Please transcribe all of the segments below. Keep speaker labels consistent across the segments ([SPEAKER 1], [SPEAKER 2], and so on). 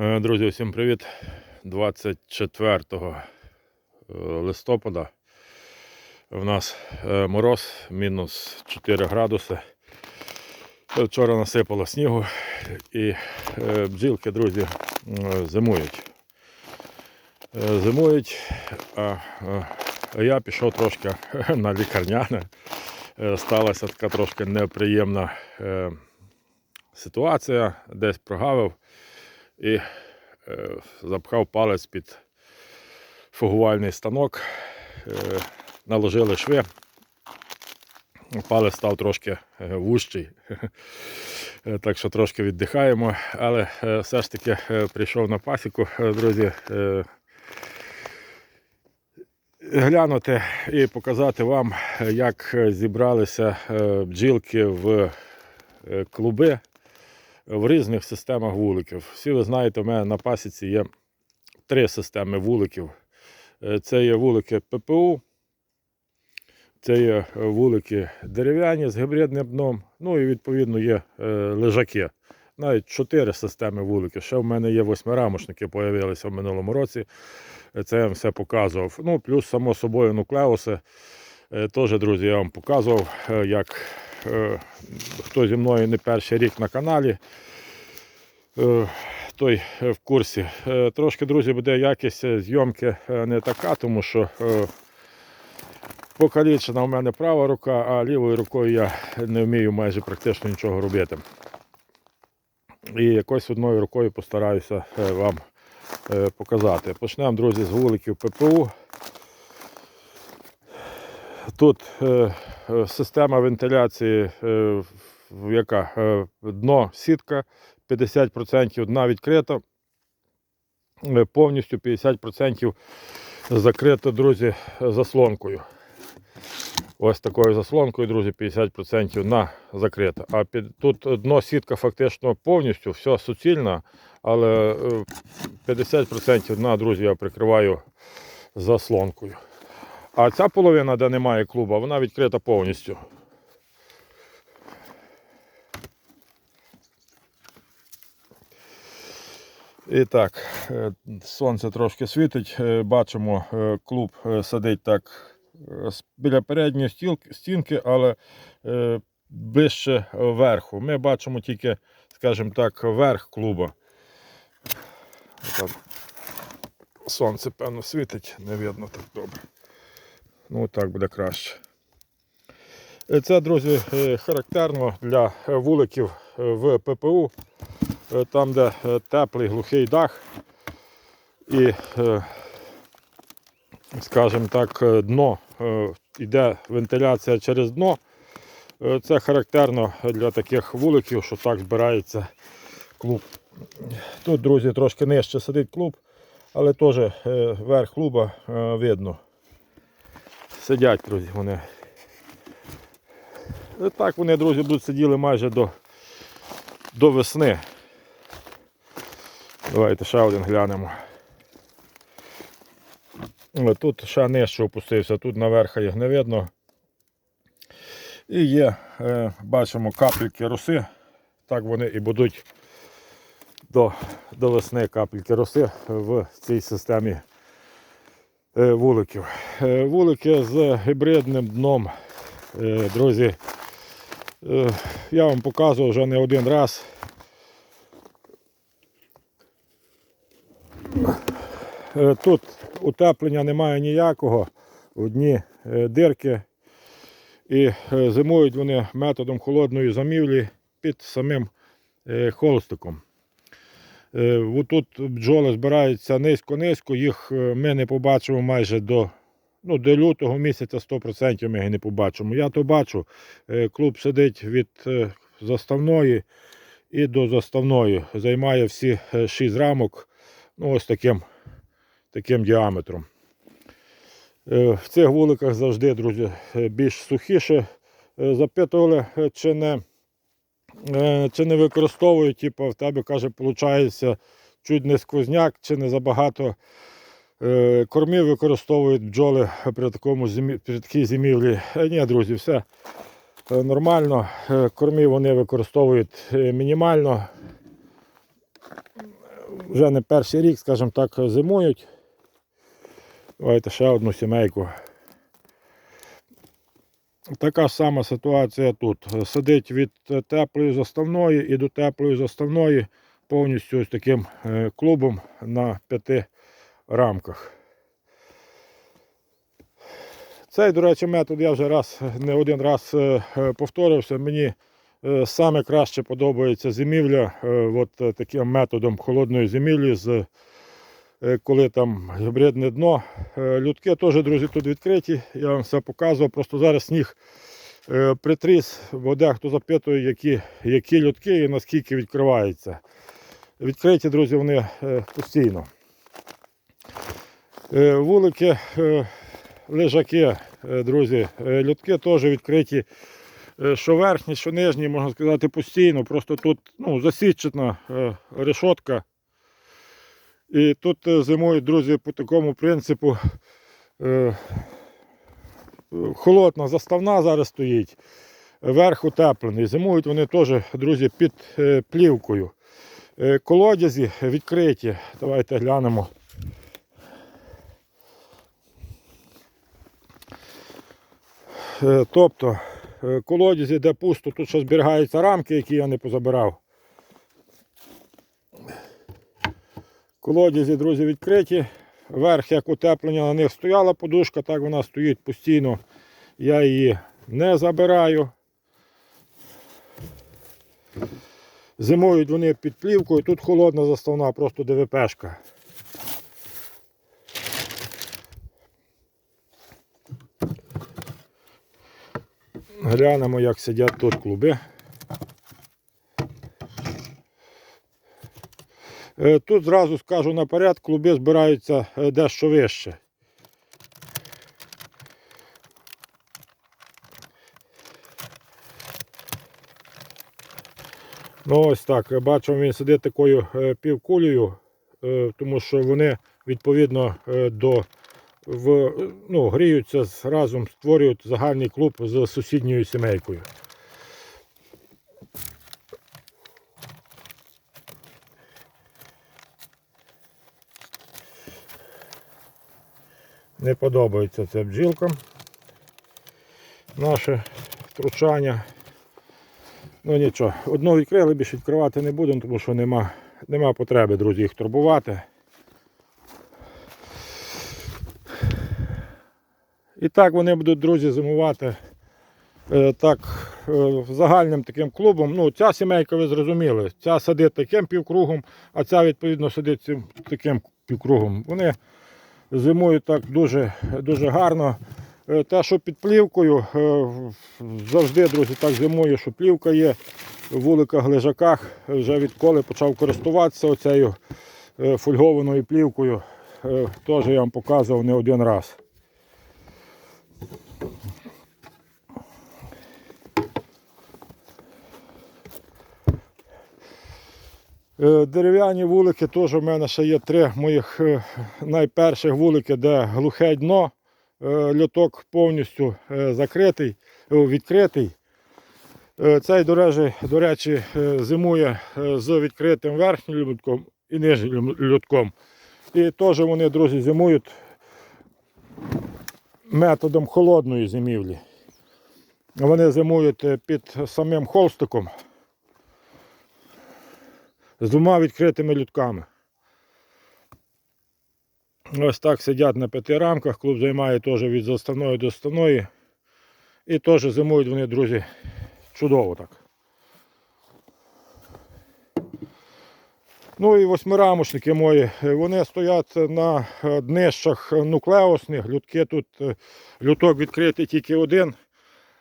[SPEAKER 1] Е, Друзі, всім привіт. 24 е, листопада у нас е, мороз, мінус 4 градуси. Вчора насипало снігу і бджілки, друзі, зимують. Зимують, а, я пішов трошки на лікарняне. Сталася така трошки неприємна ситуація, десь прогавив і е, запхав палець під фугувальний станок, е, наложили шви. Палець став трошки е, вужчий, Е, так що трошки віддихаємо, але е, все ж таки е, прийшов на пасіку, е, друзі. е, Глянути і показати вам, як зібралися бджілки в клуби в різних системах вуликів. Всі ви знаєте, у мене на пасіці є три системи вуликів. Е, Це є вулики ППУ, це є е, вулики дерев'яні з гібридним дном, ну і відповідно є е, лежаки. Навіть чотири системи вуликів. Ще в мене є восьмирамошники, з'явилися в минулому році. Це я вам все показував. Ну, плюс, само собою, нуклеуси. Теж, друзі, я вам показував, як хто зі мною не перший рік на каналі, е, той е, в курсі. Е, Трошки, друзі, буде якість е, зйомки е, не така, тому що е, покалічена у мене права рука, а лівою рукою я не вмію майже практично нічого робити. І якось одною рукою постараюся е, вам е, показати. Почнемо, друзі, з вуликів ППУ. Тут е, е, система вентиляції, е, яка дно сітка, 50% дна відкрита, повністю 50% закрито, друзі, заслонкою. Ось такою заслонкою, друзі, 50% дна закрита. А під, тут дно сітка фактично повністю, все суцільно, але е, 50% дна, друзі, я прикриваю заслонкою. А ця половина, де немає клуба, вона відкрита повністю. І так, е, сонце трошки світить. е, Бачимо, е, клуб сидить так біля передньої стінки, але ближче верху. Ми бачимо тільки, скажімо так, верх клуба. Сонце, певно, світить, не видно так добре. Ну, так буде краще. Е, Це, друзі, е, характерно для е, вуликів в ППУ, там, де теплий глухий дах і, скажімо так, дно, йде вентиляція через дно. Це характерно для таких вуликів, що так збирається клуб. Тут, друзі, трошки нижче сидить клуб, але теж верх клуба видно. Сидять, друзі, вони. І так вони, друзі, будуть сиділи майже до, до весни. Давайте ще один глянемо. Тут ще нижче опустився, тут наверху їх не видно. І є, е, бачимо, капельки роси. Так вони і будуть до, до весни капельки роси в цій системі е, вуликів. Е, Вулики з гібридним дном, е, друзі. е, Я вам показував вже не один раз. Е, Тут утеплення немає ніякого, одні е, дирки. І е, зимують вони методом холодної замівлі під самим е, холстиком. Е, Тут бджоли збираються низько-низько, їх е, ми не побачимо майже до, ну, до лютого місяця 100% ми їх не побачимо. Я то бачу, е, клуб сидить від заставної і до заставної, займає всі 6 рамок ну, ось таким, таким діаметром. В цих вуликах завжди, друзі, більш сухіше. Запитували, чи не, чи не використовують, типу, в тебе, каже, виходить, чуть не сквозняк, чи не забагато е, кормів використовують бджоли при, такому зимі, при такій зимівлі. Е, Ні, друзі, все е, нормально. Е, Кормів вони використовують е, мінімально. вже не перший рік, скажімо так, зимують. Давайте ще одну сімейку. Така сама ситуація тут. Сидить від теплої заставної і до теплої заставної повністю ось таким е, клубом на п'яти рамках. Цей, до речі, метод я вже раз не один раз е, е, повторився. Мені саме краще подобається зимівля от таким методом холодної зимівлі, з, коли там гібридне дно. Е, Людки теж, друзі, тут відкриті. Я вам все показував. Просто зараз сніг е, притріс, бо дехто запитує, які, які людки і наскільки відкриваються. Відкриті, друзі, вони е, постійно. Е, Вулики, е, лежаки, е, друзі, е, людки теж відкриті. е, Що верхні, що нижні, можна сказати, постійно. Просто тут ну, засічена е, решотка. І тут е, зимують, друзі, по такому принципу. Е, Холодна заставна зараз стоїть, верх утеплений. Зимують вони теж, друзі, під е, плівкою. Колодязі відкриті. Давайте глянемо. Тобто колодязі, де пусто, тут ще зберігаються рамки, які я не позабирав. Колодязі, друзі, відкриті. Верх, як утеплення, на них стояла подушка, так вона стоїть постійно. Я її не забираю. Зимують вони під плівкою, тут холодна заставна, просто ДВПшка. Глянемо, як сидять тут клуби. Тут зразу скажу наперед, клуби збираються е, дещо вище. Ну ось так, бачу, він сидить такою е, півкулею, е, тому що вони відповідно е, до в, е, ну, гріються разом, створюють загальний клуб з сусідньою сімейкою. Не подобається це бджілкам. Наше втручання. Ну нічого, одну відкрили, більше відкривати не будемо, тому що нема, нема потреби, друзі, їх турбувати. І так вони будуть, друзі, зимувати е, так, е, загальним таким клубом. Ну, ця сімейка, ви зрозуміли, ця сидить таким півкругом, а ця, відповідно, сидить цим таким півкругом. Вони зимують так дуже, дуже гарно. Е, Те, що під плівкою, е, завжди, друзі, так зимує, що плівка є в вуликах, лежаках. Вже відколи почав користуватися оцею е, фольгованою плівкою. Теж я вам показував не один раз. Дерев'яні вулики теж в мене ще є три моїх е, найперших вулики, де глухе дно, е, льоток повністю е, закритий, відкритий. Е, Цей, до речі, до речі, е, зимує е, з відкритим верхнім льотком і нижнім льотком. І теж вони, друзі, зимують методом холодної зимівлі. Вони зимують е, під самим холстиком з двома відкритими людками. Ось так сидять на п'яти рамках, клуб займає теж від заставної до заставної. І теж зимують вони, друзі, чудово так. Ну і восьмирамочники мої, вони стоять на днищах нуклеусних. Людки тут, е, люток відкритий тільки один.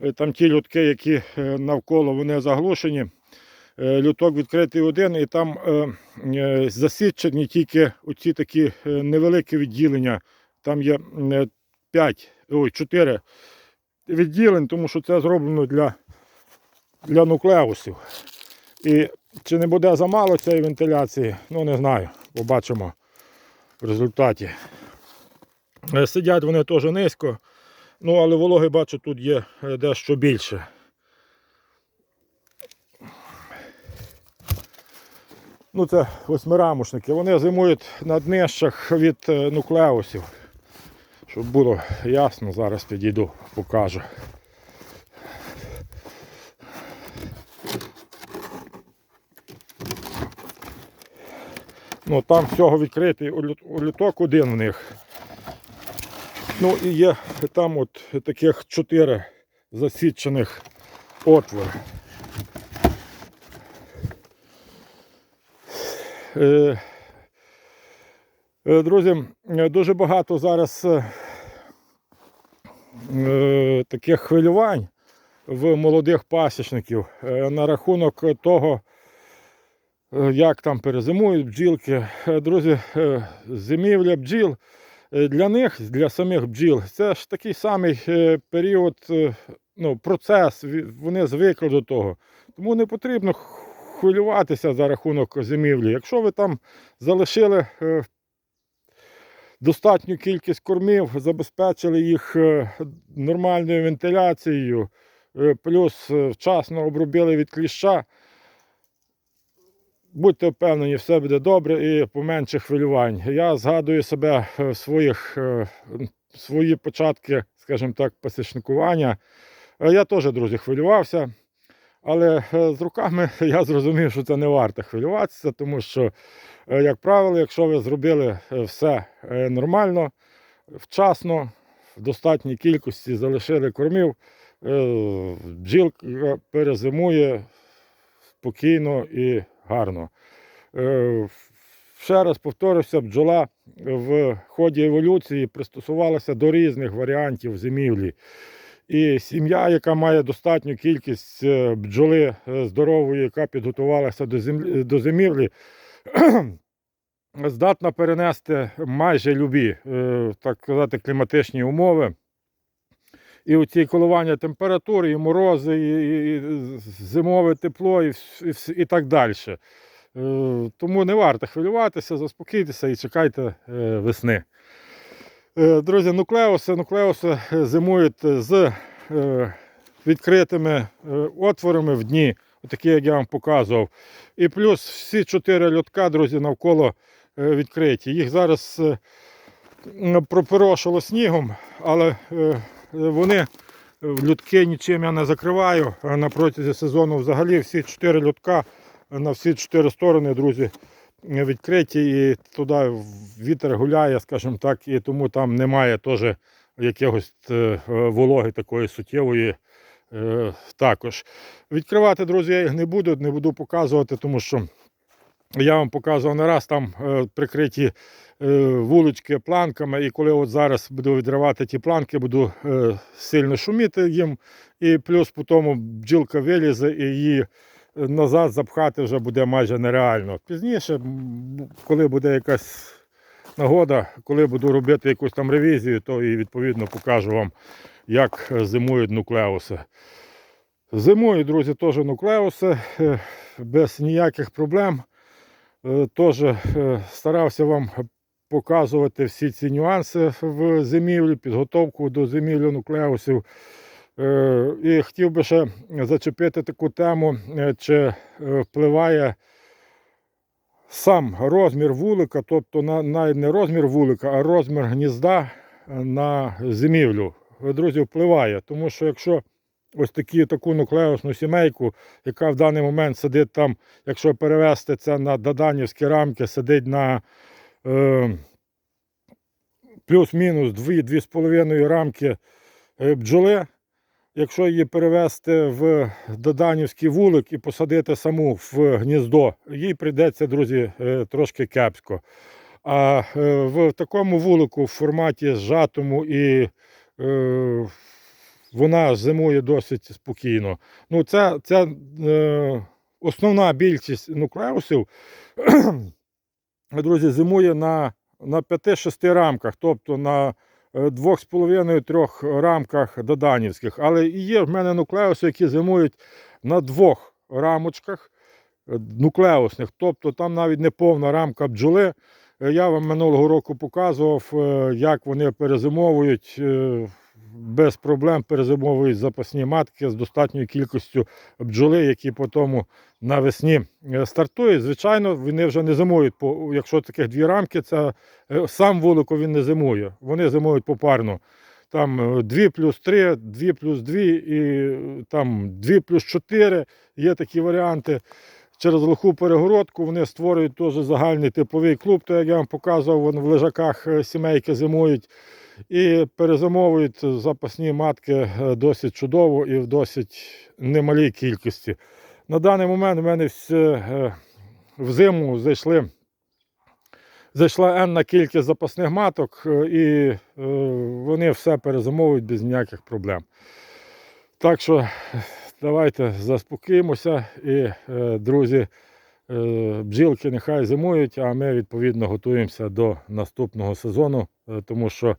[SPEAKER 1] Е, Там ті людки, які е, навколо вони заглушені. Е, Люток відкритий один, і там е, е, засічені тільки оці такі невеликі відділення. Там є 5, ой, 4 відділень, тому що це зроблено для, для нуклеусів. І чи не буде замало цієї вентиляції, ну не знаю. Побачимо в результаті. Сидять вони теж низько, ну але вологи бачу тут є дещо більше. Ну, це восьмирамушники. Вони зимують на днищах від е, нуклеусів. Щоб було ясно, зараз підійду, покажу. Ну, там всього відкритий улюток один в них. Ну і є там от таких чотири засічених отвори. Е, е, Друзі, е, дуже багато зараз е, е, таких хвилювань в молодих пасічників е, на рахунок того, е, як там перезимують бджілки. Е, Друзі, е, зимівля бджіл е, для них, для самих бджіл, це ж такий самий е, період, е, ну, процес, вони звикли до того. Тому не потрібно хвилюватися за рахунок зимівлі. Якщо ви там залишили е, достатню кількість кормів, забезпечили їх е, нормальною вентиляцією, е, плюс вчасно обробили від кліща, будьте впевнені, все буде добре і поменше хвилювань. Я згадую себе своїх, свої початки, скажімо так, пасічникування. Я теж, друзі, хвилювався. Але е, з руками я зрозумів, що це не варто хвилюватися, тому що, е, як правило, якщо ви зробили е, все нормально, вчасно, в достатній кількості залишили кормів, бджілка перезимує спокійно і гарно. Ще раз повторюся, бджола в ході еволюції пристосувалася до різних варіантів зимівлі. І сім'я, яка має достатню кількість е, бджоли е, здорової, яка підготувалася до, землі, до зимівлі, здатна перенести майже любі, е, так сказати, кліматичні умови. І оці коливання температури, і морози, і, і, зимове тепло, і, і, і так далі. Тому не варто хвилюватися, заспокійтеся і чекайте весни. Е, Друзі, нуклеуси, нуклеуси е, зимують з е, відкритими е, отворами в дні, такі, як я вам показував. І плюс всі чотири льотка, друзі, навколо відкриті. Їх зараз пропорошило снігом, але вони льотки нічим я не закриваю. На протязі сезону взагалі всі чотири льотка на всі чотири сторони, друзі, відкриті і туди вітер гуляє, скажімо так, і тому там немає теж якогось е, вологи такої суттєвої. е, Також відкривати, друзі, я їх не буду, не буду показувати, тому що я вам показував не раз там е, прикриті вулички планками, і коли от зараз буду відривати ті планки, буду сильно шуміти їм, і плюс по тому бджілка вилізе і її назад запхати вже буде майже нереально. Пізніше, коли буде якась нагода, коли буду робити якусь там ревізію, то і відповідно покажу вам, як е, зимують нуклеуси. Зимують, друзі, теж нуклеуси е, без ніяких проблем. Е, Теж старався вам показувати всі ці нюанси в зимівлі, підготовку до зимівлі нуклеусів. Е, І хотів би ще зачепити таку тему, е, чи е, впливає сам розмір вулика, тобто навіть не розмір вулика, а розмір гнізда на зимівлю. Друзі, впливає, тому що якщо ось такі, таку нуклеусну сімейку, яка в даний момент сидить там, якщо перевести це на даданівські рамки, сидить на е, плюс-мінус 2-2,5 рамки бджоли. Якщо її перевести в Доданівський вулик і посадити саму в гніздо, їй прийдеться, друзі, е, трошки кепсько. А е, в такому вулику в форматі зжатому і е, вона зимує досить спокійно. Ну, це, це е, основна більшість нуклеусів, друзі, зимує на, на 5-6 рамках, тобто на 2,5-3 рамках доданівських. Але є в мене нуклеуси, які зимують на двох рамочках е, нуклеусних, тобто там навіть не повна рамка бджоли. Е, Я вам минулого року показував, е, як вони перезимовують е, без проблем перезимовують запасні матки з достатньою кількістю бджоли, які потім навесні е, стартують. Звичайно, вони вже не зимують. Якщо таких дві рамки, це е, сам вулико він не зимує. Вони зимують попарно. Там 2 плюс 3, 2 плюс 2 і е, там 2 плюс 4. Є такі варіанти. Через глуху перегородку вони створюють теж загальний типовий клуб, то як я вам показував, вони в лежаках е, сімейки зимують і перезимовують запасні матки е, досить чудово і в досить немалій кількості. На даний момент в мене все, е, в зиму зайшли, зайшла енна кількість запасних маток, е, і вони все перезимовують без ніяких проблем. Так що давайте заспокоїмося і, друзі, бджілки нехай зимують, а ми відповідно готуємося до наступного сезону, тому що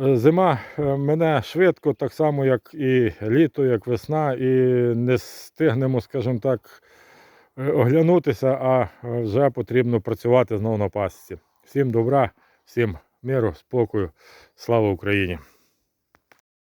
[SPEAKER 1] е, зима е, мене швидко, так само, як і літо, як весна, і не встигнемо, скажімо так, е, оглянутися, а е, вже потрібно працювати знову на пасіці. Всім добра, всім миру, спокою, слава Україні!